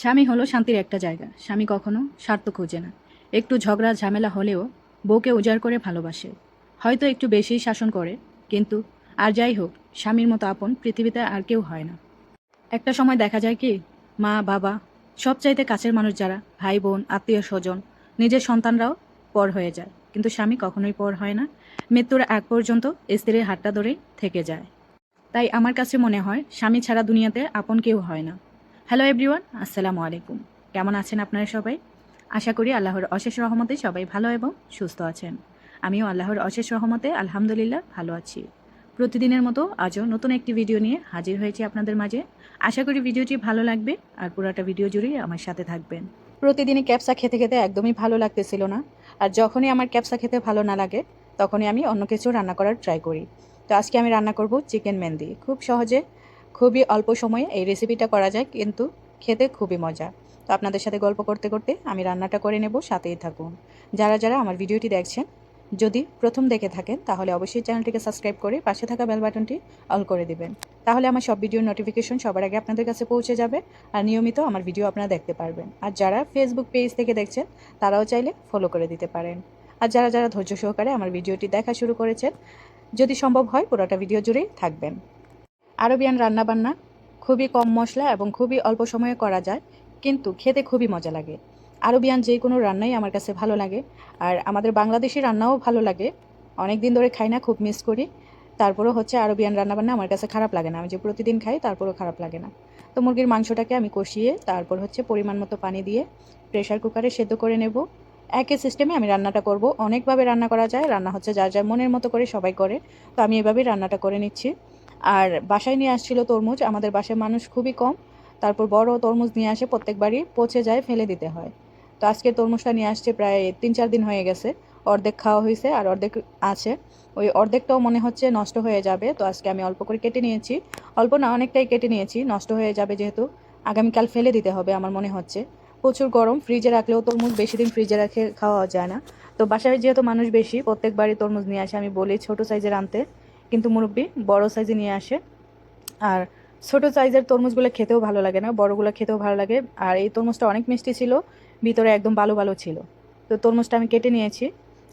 স্বামী হলো শান্তির একটা জায়গা। স্বামী কখনো স্বার্থ খোঁজে না। একটু ঝগড়া, ঝামেলা হলেও বউকে উজাড় করে ভালোবাসে। হয়তো একটু বেশি শাসন করে, কিন্তু আর যাই হোক, স্বামীর মতো আপন পৃথিবীতে আর কেউ হয় না। একটা সময় দেখা যায় কি, মা, বাবা সব চাইতে কাছের মানুষ যারা, ভাই, বোন, আত্মীয়, স্বজন, নিজের সন্তানরাও পর হয়ে যায়। কিন্তু স্বামী কখনোই পর হয় না। মৃত্যুর আগ পর্যন্ত স্ত্রীর হাতটা ধরেই থেকে যায়। তাই আমার কাছে মনে হয়, স্বামী ছাড়া দুনিয়াতে আপন কেউ হয় না। হ্যালো এভরিওয়ান আসসালামু আলাইকুম কেমন আছেন আপনারা সবাই? আশা করি আল্লাহর অশেষ রহমতে সবাই ভালো এবং সুস্থ আছেন। আমিও আল্লাহর অশেষ রহমতে, আলহামদুলিল্লাহ, ভালো আছি। প্রতিদিনের মতো আজও নতুন একটি ভিডিও নিয়ে হাজির হয়েছি আপনাদের মাঝে। আশা করি ভিডিওটি ভালো লাগবে আর পুরোটা ভিডিও জুড়েই আমার সাথে থাকবেন। প্রতিদিনই ক্যাপসা খেতে খেতে একদমই ভালো লাগতেছিল না। আর যখনই আমার ক্যাপসা খেতে ভালো না লাগে, তখনই আমি অন্য কিছু রান্না করার ট্রাই করি। তো আজকে আমি রান্না করব চিকেন মেহেন্দি। খুব সহজে খুবই অল্প সময়ে এই রেসিপিটা করা যায়, কিন্তু খেতে খুবই মজা। তো আপনাদের সাথে গল্প করতে করতে আমি রান্নাটা করে নেব, সাথেই থাকুন। যারা যারা আমার ভিডিওটি দেখছেন, যদি প্রথম দেখে থাকেন, তাহলে অবশ্যই চ্যানেলটিকে সাবস্ক্রাইব করে পাশে থাকা বেল বাটনটি অল করে দিবেন। তাহলে আমার সব ভিডিওর নোটিফিকেশন সবার আগে আপনাদের কাছে পৌঁছে যাবে, আর নিয়মিত আমার ভিডিও আপনারা দেখতে পারবেন। আর যারা ফেসবুক পেজ থেকে দেখছেন, তারাও চাইলে ফলো করে দিতে পারেন। আর যারা যারা ধৈর্য সহকারে আমার ভিডিওটি দেখা শুরু করেছেন, যদি সম্ভব হয়, পুরোটা ভিডিও জুড়েই থাকবেন। আরবিয়ান রান্নাবান্না খুবই কম মশলা এবং খুবই অল্প সময়ে করা যায়, কিন্তু খেতে খুবই মজা লাগে। আরবিয়ান যে কোনো রান্নাই আমার কাছে ভালো লাগে, আর আমাদের বাংলাদেশি রান্নাও ভালো লাগে। অনেক দিন ধরে খাই না, খুব মিস করি। তারপরেও হচ্ছে আরবিয়ান রান্নাবান্না আমার কাছে খারাপ লাগে না। আমি যে প্রতিদিন খাই, তারপরেও খারাপ লাগে না। তো মুরগির মাংসটাকে আমি কষিয়ে, তারপর হচ্ছে পরিমাণ মতো পানি দিয়ে প্রেশার কুকারে সেদ্ধ করে নেব। একই সিস্টেমে আমি রান্নাটা করব। অনেকভাবে রান্না করা যায়। রান্না হচ্ছে যার যার মনের মতো করে সবাই করে। তো আমি এভাবেই রান্নাটা করে নিচ্ছি। আর বাসায় নিয়ে আসছিল তরমুজ। আমাদের বাসায় মানুষ খুবই কম। তারপর বড় তরমুজ নিয়ে আসে প্রত্যেকবারই, পচে যায়, ফেলে দিতে হয়। তো আজকে তরমুজটা নিয়ে আসছে প্রায় তিন চার দিন হয়ে গেছে। অর্ধেক খাওয়া হয়েছে আর অর্ধেক আছে। ওই অর্ধেকটাও মনে হচ্ছে নষ্ট হয়ে যাবে। তো আজকে আমি অল্প করে কেটে নিয়েছি। অল্প না, অনেকটাই কেটে নিয়েছি। নষ্ট হয়ে যাবে যেহেতু। আগামীকাল ফেলে দিতে হবে আমার মনে হচ্ছে। প্রচুর গরম। ফ্রিজে রাখলেও তরমুজ বেশি দিন ফ্রিজে রাখে খাওয়া যায় না। তো বাসায় যেহেতু মানুষ বেশি, প্রত্যেকবারই তরমুজ নিয়ে আসে। আমি বলি ছোট সাইজের আনতে। কিন্তু মুরব্বি বড় সাইজে নিয়ে আসে। আর ছোট সাইজের তরমুজগুলো খেতেও ভালো লাগে না, বড়গুলো খেতেও ভালো লাগে। আর এই তরমুজটা অনেক মিষ্টি ছিল, ভিতরে একদম ভালো ভালো ছিল। তো তরমুজটা আমি কেটে নিয়েছি,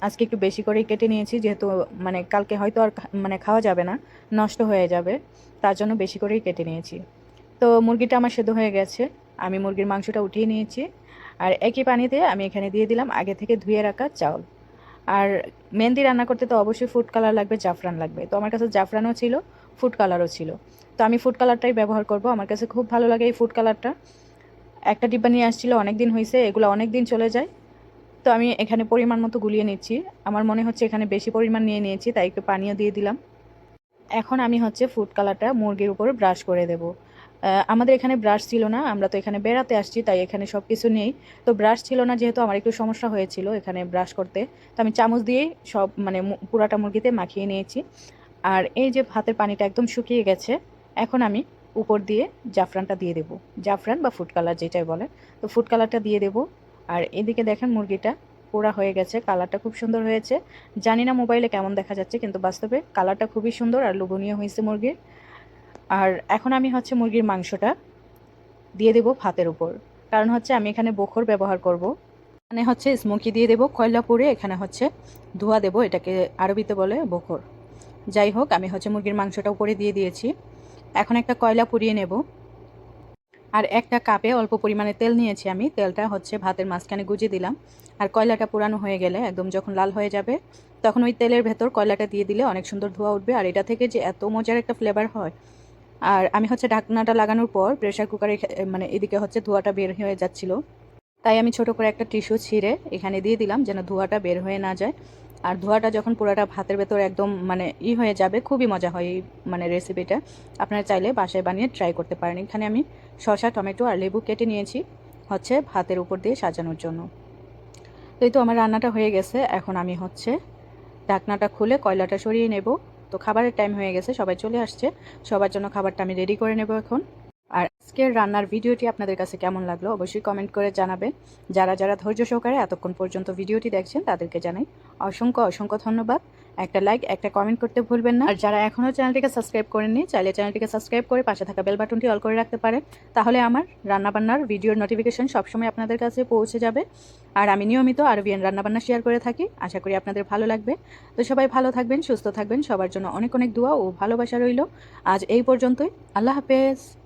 আজকে একটু বেশি করেই কেটে নিয়েছি, যেহেতু মানে কালকে হয়তো আর মানে খাওয়া যাবে না, নষ্ট হয়ে যাবে, তার জন্য বেশি করেই কেটে নিয়েছি। তো মুরগিটা আমার সেদ্ধ হয়ে গেছে, আমি মুরগির মাংসটা উঠিয়ে নিয়েছি। আর একই পানিতে আমি এখানে দিয়ে দিলাম আগে থেকে ধুয়ে রাখা চাউল। আর মেহেন্দি রান্না করতে তো অবশ্যই ফুড কালার লাগবে, জাফরান লাগবে। তো আমার কাছে জাফরানও ছিল ফুড কালারও ছিল। তো আমি ফুড কালারটাই ব্যবহার করব, আমার কাছে খুব ভালো লাগে এই ফুড কালারটা একটা ডিব্বা নিয়ে আসছিল অনেক দিন হয়েছে এগুলো অনেক দিন চলে যায়। তো আমি এখানে পরিমাণ মতো গুলিয়ে নিচ্ছি। আমার মনে হচ্ছে এখানে বেশি পরিমাণ নিয়ে নিয়েছি, তাই একটু পানিও দিয়ে দিলাম। এখন আমি হচ্ছে ফুড কালারটা মুরগির উপর ব্রাশ করে দেব। আমাদের এখানে ব্রাশ ছিল না, আমরা তো এখানে বেড়াতে আসছি, তাই এখানে সব কিছু নেই। তো ব্রাশ ছিল না, যেহেতু আমার একটু সমস্যা হয়েছিল এখানে ব্রাশ করতে। তো আমি চামচ দিয়েই সব মানে পুরাটা মুরগিতে মাখিয়ে নিয়েছি। আর এই যে ভাতের পানিটা একদম শুকিয়ে গেছে, এখন আমি উপর দিয়ে জাফরানটা দিয়ে দেবো। জাফরান বা ফুড কালার যেটাই বলে। তো ফুড কালারটা দিয়ে দেবো। আর এদিকে দেখেন মুরগিটা পোড়া হয়ে গেছে কালারটা খুব সুন্দর হয়েছে। জানি না মোবাইলে কেমন দেখা যাচ্ছে, কিন্তু বাস্তবে কালারটা খুবই সুন্দর আর লোভনীয় হয়েছে মুরগির। আর এখন আমি হচ্ছে মুরগির মাংসটা দিয়ে দেবো ভাতের উপর। কারণ হচ্ছে আমি এখানে বখর ব্যবহার করব। মানে হচ্ছে স্মোকি দিয়ে দেবো, কয়লা পুড়ে এখানে হচ্ছে ধোয়া দেবো, এটাকে আরবিতে বলে বখর। যাই হোক, আমি হচ্ছে মুরগির মাংসটা উপরে দিয়ে দিয়েছি। এখন একটা কয়লা পুড়িয়ে নেব। আর একটা কাপে অল্প পরিমাণে তেল নিয়েছি আমি, তেলটা হচ্ছে ভাতের মাঝখানে গুজে দিলাম। আর কয়লাটা পুরানো হয়ে গেলে একদম যখন লাল হয়ে যাবে, তখন ওই তেলের ভেতর কয়লাটা দিয়ে দিলে অনেক সুন্দর ধোয়া উঠবে। আর এটা থেকে যে এত মজার একটা ফ্লেভার হয় আর আমি হচ্ছে ঢাকনাটা লাগানোর পর প্রেশার কুকারে মানে এদিকে হচ্ছে ধোঁয়াটা বের হয়ে যাচ্ছিল। তাই আমি ছোট করে একটা টিস্যু ছিঁড়ে এখানে দিয়ে দিলাম যেন ধোঁয়াটা বের হয়ে না যায়। আর ধোঁয়াটা যখন পুরোটা ভাতের ভেতর একদম মানে ই হয়ে যাবে, খুবই মজা হয় এই মানে রেসিপিটা আপনারা চাইলে বাসায় বানিয়ে ট্রাই করতে পারেন। এখানে আমি শসা, টমেটো আর লেবু কেটে নিয়েছি হচ্ছে ভাতের উপর দিয়ে সাজানোর জন্য। এই তো আমার রান্নাটা হয়ে গেছে। এখন আমি হচ্ছে ঢাকনাটা খুলে কয়লাটা সরিয়ে নেব। তো খাবারের টাইম হয়ে গেছে, সবাই চলে আসছে। সবার জন্য খাবারটা আমি রেডি করে নেব এখন। আর আজকের রান্নার ভিডিওটি আপনাদের কাছে কেমন লাগল অবশ্যই কমেন্ট করে জানাবেন। যারা যারা ধৈর্য সহকারে এতক্ষণ পর্যন্ত ভিডিওটি দেখছেন তাদেরকে জানাই অসংখ্য অসংখ্য ধন্যবাদ। একটা লাইক একটা কমেন্ট করতে ভুলবেন না। আর যারা এখনও চ্যানেলটিকে সাবস্ক্রাইব করেননি, চাইলে চ্যানেলটিকে সাবস্ক্রাইব করে পাশে থাকা বেল বাটনটি অল করে রাখতে পারেন। তাহলে আমার রান্নাবান্নার ভিডিওর নোটিফিকেশন সবসময় আপনাদের কাছে পৌঁছে যাবে। আর আমি নিয়মিত আর আরবিয়ান রান্নাবান্না শেয়ার করে থাকি। আশা করি আপনাদের ভালো লাগবে। তো সবাই ভালো থাকবেন, সুস্থ থাকবেন। সবার জন্য অনেক অনেক দোয়া ও ভালোবাসা রইল। আজ এই পর্যন্তই। আল্লাহ হাফেজ।